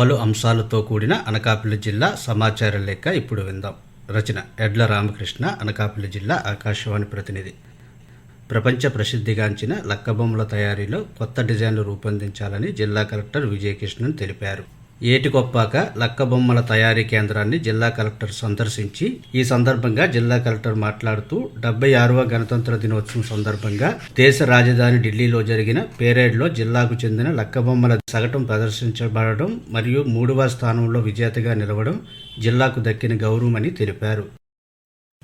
పలు అంశాలతో కూడిన అనకాపల్లి జిల్లా సమాచార లేఖ ఇప్పుడు విందాం. రచన ఎడ్ల రామకృష్ణ అనకాపల్లి జిల్లా ఆకాశవాణి ప్రతినిధి. ప్రపంచ ప్రసిద్ధిగాంచిన లక్కబొమ్మల తయారీలో కొత్త డిజైన్లు రూపొందించాలని జిల్లా కలెక్టర్ విజయకృష్ణన్ తెలిపారు. ఏటికొప్పాక లక్కబొమ్మల తయారీ కేంద్రాన్ని జిల్లా కలెక్టర్ సందర్శించి ఈ సందర్భంగా జిల్లా కలెక్టర్ మాట్లాడుతూ డెబ్బై ఆరవ గణతంత్ర దినోత్సవం సందర్భంగా దేశ రాజధాని ఢిల్లీలో జరిగిన పేరేడ్లో జిల్లాకు చెందిన లక్కబొమ్మల సగటం ప్రదర్శించబడడం మరియు మూడవ స్థానంలో విజేతగా నిలవడం జిల్లాకు దక్కిన గౌరవమని తెలిపారు.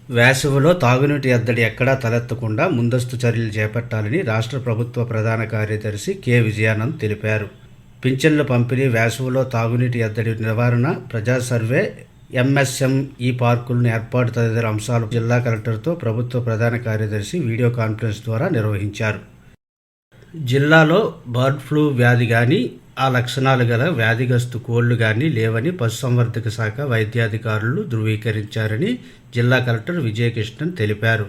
వేసవిలో తాగునీటి ఎద్దడి ఎక్కడా తలెత్తకుండా ముందస్తు చర్యలు చేపట్టాలని రాష్ట్ర ప్రభుత్వ ప్రధాన కార్యదర్శి కె. విజయానంద్ తెలిపారు. పింఛన్ల పంపిణీ వేసవిలో తాగునీటి ఎద్దడి నివారణ ప్రజా సర్వే ఎంఎస్ఎం ఈ పార్కులను ఏర్పాటు తదితర అంశాలు జిల్లా కలెక్టర్తో ప్రభుత్వ ప్రధాన కార్యదర్శి వీడియో కాన్ఫరెన్స్ ద్వారా నిర్వహించారు. జిల్లాలో బర్డ్ ఫ్లూ వ్యాధి కానీ ఆ లక్షణాలు గల వ్యాధిగ్రస్తు కోళ్ళు కానీ లేవని పశుసంవర్ధక శాఖ వైద్యాధికారులు ధృవీకరించారని జిల్లా కలెక్టర్ విజయకృష్ణన్ తెలిపారు.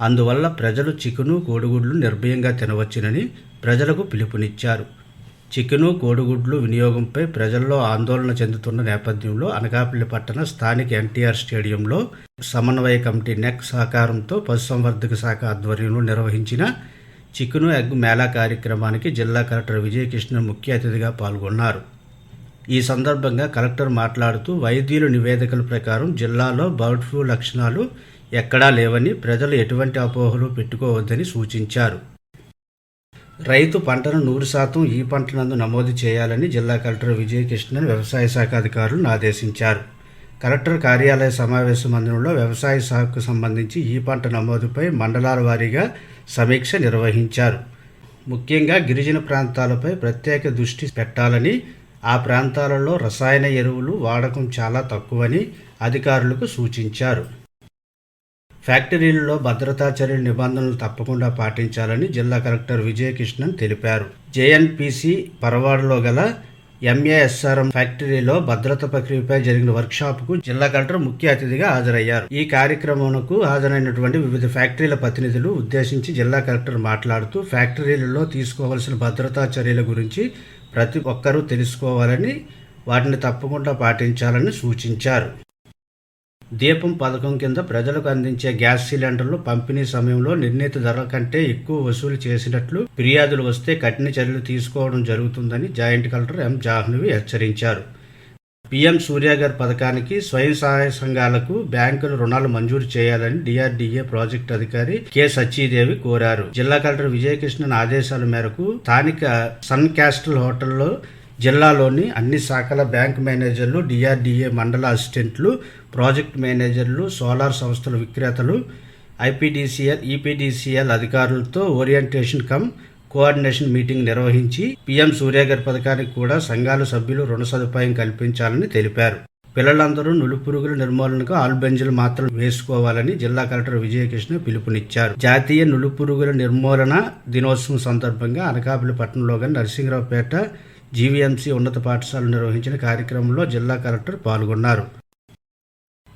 అందువల్ల ప్రజలు చికెను కోడిగుడ్లు నిర్భయంగా తినవచ్చునని ప్రజలకు పిలుపునిచ్చారు. చికెను కోడిగుడ్లు వినియోగంపై ప్రజల్లో ఆందోళన చెందుతున్న నేపథ్యంలో అనకాపల్లి పట్టణ స్థానిక ఎన్టీఆర్ స్టేడియంలో సమన్వయ కమిటీ నెక్ సహకారంతో పశుసంవర్ధక శాఖ ఆధ్వర్యంలో నిర్వహించిన చికెను ఎగ్ మేళా కార్యక్రమానికి జిల్లా కలెక్టర్ విజయకృష్ణ ముఖ్య అతిథిగా పాల్గొన్నారు. ఈ సందర్భంగా కలెక్టర్ మాట్లాడుతూ వైద్యుల నివేదికల ప్రకారం జిల్లాలో బర్డ్ ఫ్లూ లక్షణాలు ఎక్కడా లేవని ప్రజలు ఎటువంటి అపోహలు పెట్టుకోవద్దని సూచించారు. రైతు పంటను నూరు శాతం ఈ పంట నందు నమోదు చేయాలని జిల్లా కలెక్టర్ విజయకృష్ణన్ వ్యవసాయ శాఖ అధికారులను ఆదేశించారు. కలెక్టర్ కార్యాలయ సమావేశ మందిరంలో వ్యవసాయ శాఖకు సంబంధించి ఈ పంట నమోదుపై మండలాల వారీగా సమీక్ష నిర్వహించారు. ముఖ్యంగా గిరిజన ప్రాంతాలపై ప్రత్యేక దృష్టి పెట్టాలని ఆ ప్రాంతాలలో రసాయన ఎరువులు వాడకం చాలా తక్కువని అధికారులకు సూచించారు. ఫ్యాక్టరీలలో భద్రతా చర్యల నిబంధనలు తప్పకుండా పాటించాలని జిల్లా కలెక్టర్ విజయకృష్ణన్ తెలిపారు. జేఎన్పిసి పరవాడలో గల ఎంఏఎస్ఆర్ఎం ఫ్యాక్టరీలో భద్రత ప్రక్రియపై జరిగిన వర్క్షాప్కు జిల్లా కలెక్టర్ ముఖ్య అతిథిగా హాజరయ్యారు. ఈ కార్యక్రమంకు హాజరైనటువంటి వివిధ ఫ్యాక్టరీల ప్రతినిధులు ఉద్దేశించి జిల్లా కలెక్టర్ మాట్లాడుతూ ఫ్యాక్టరీలలో తీసుకోవాల్సిన భద్రతా చర్యల గురించి ప్రతి ఒక్కరూ తెలుసుకోవాలని వాటిని తప్పకుండా పాటించాలని సూచించారు. దీపం పథకం కింద ప్రజలకు అందించే గ్యాస్ సిలిండర్లు పంపిణీ సమయంలో నిర్ణీత ధరల కంటే ఎక్కువ వసూలు చేసినట్లు ఫిర్యాదులు వస్తే కఠిన చర్యలు తీసుకోవడం జరుగుతుందని జాయింట్ కలెక్టర్ ఎం జాహ్నవి హెచ్చరించారు. పీఎం సూర్యాగర్ పథకానికి స్వయం సహాయ సంఘాలకు బ్యాంకులు రుణాలు మంజూరు చేయాలని డిఆర్డీఏ ప్రాజెక్టు అధికారి కె సచీదేవి కోరారు. జిల్లా కలెక్టర్ విజయకృష్ణన్ ఆదేశాల మేరకు స్థానిక సన్ క్యాస్టల్ హోటల్లో జిల్లాలోని అన్ని శాఖల బ్యాంక్ మేనేజర్లు డిఆర్డిఏ మండల అసిస్టెంట్లు ప్రాజెక్ట్ మేనేజర్లు సోలార్ సంస్థల విక్రేతలు I P D C L E P D C L అధికారులతో ఓరియంటేషన్ కమ్ కోఆర్డినేషన్ మీటింగ్ నిర్వహించి పీఎం సూర్యగర్ పథకానికి కూడా సంఘాల సభ్యులు రుణ సదుపాయం కల్పించాలని తెలిపారు. పిల్లలందరూ నులుపురుగుల నిర్మూలనకు ఆల్బెంజులు మాత్రం వేసుకోవాలని జిల్లా కలెక్టర్ విజయకృష్ణ పిలుపునిచ్చారు. జాతీయ నులుపురుగుల నిర్మూలన దినోత్సవం సందర్భంగా అనకాపల్లి పట్టణంలో నరసింహరావుపేట జీవీఎంసీ ఉన్నత పాఠశాల నిర్వహించిన కార్యక్రమంలో జిల్లా కలెక్టర్ పాల్గొన్నారు.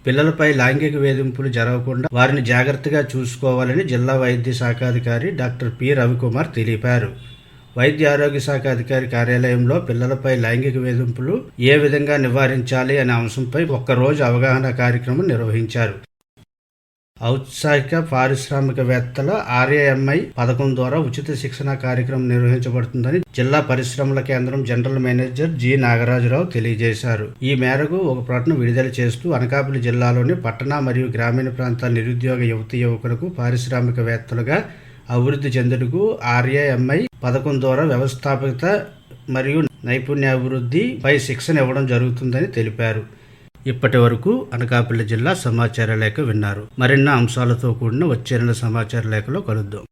పిల్లలపై లైంగిక వేధింపులు జరగకుండా వారిని జాగ్రత్తగా చూసుకోవాలని జిల్లా వైద్య శాఖాధికారి డాక్టర్ పి రవికుమార్ తెలిపారు. వైద్య ఆరోగ్య శాఖ అధికారి కార్యాలయంలో పిల్లలపై లైంగిక వేధింపులు ఏ విధంగా నివారించాలి అనే అంశంపై ఒక్కరోజు అవగాహన కార్యక్రమం నిర్వహించారు. ఔత్సాహిక పారిశ్రామికవేత్తల ఆర్ఏఎంఐ పథకం ద్వారా ఉచిత శిక్షణ కార్యక్రమం నిర్వహించబడుతుందని జిల్లా పరిశ్రమల కేంద్రం జనరల్ మేనేజర్ జి నాగరాజురావు తెలియజేశారు. ఈ మేరకు ఒక ప్రకటన విడుదల చేస్తూ అనకాపల్లి జిల్లాలోని పట్టణ మరియు గ్రామీణ ప్రాంతాల నిరుద్యోగ యువతి యువకులకు పారిశ్రామికవేత్తలుగా అభివృద్ధి చెందుటకు ఆర్ఏఎంఐ పథకం ద్వారా వ్యవస్థాపకత మరియు నైపుణ్యాభివృద్ధిపై శిక్షణ ఇవ్వడం జరుగుతుందని తెలిపారు. ఇప్పటి వరకు అనకాపల్లి జిల్లా సమాచార లేఖ విన్నారు. మరిన్ని అంశాలతో కూడిన వచ్చే నెల సమాచార లేఖలో కలుద్దాం.